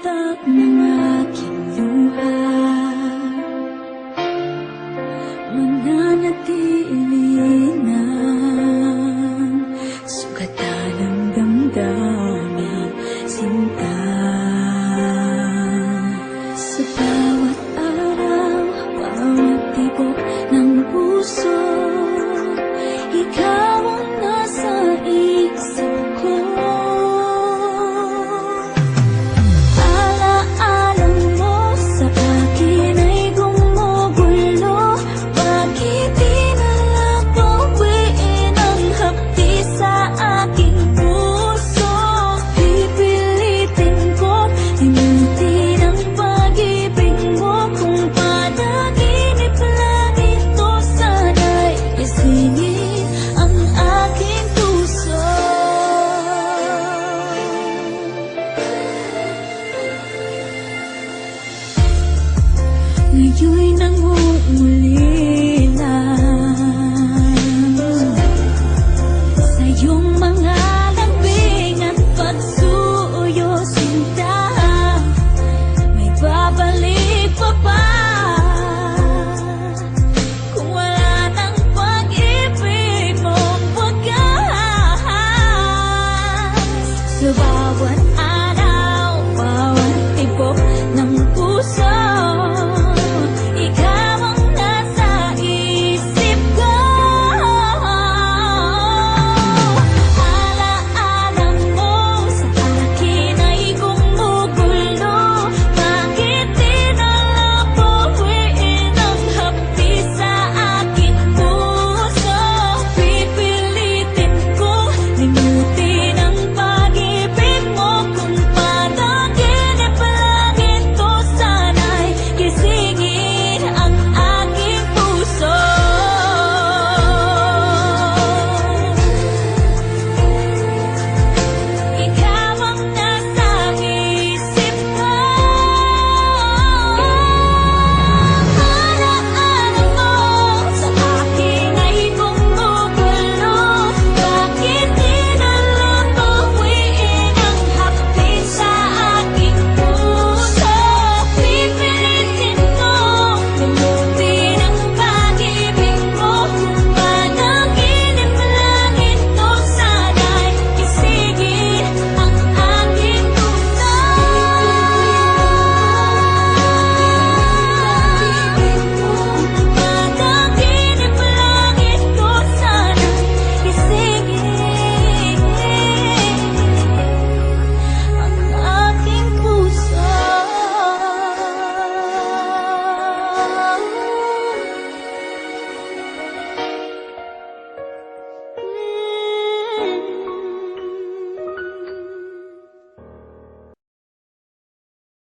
utak ng aking luha Mananatili na Sugatan ng damdamin Sinta. Sa bawat araw Bawat tibok ng puso Ikaw tayo'y nangunguli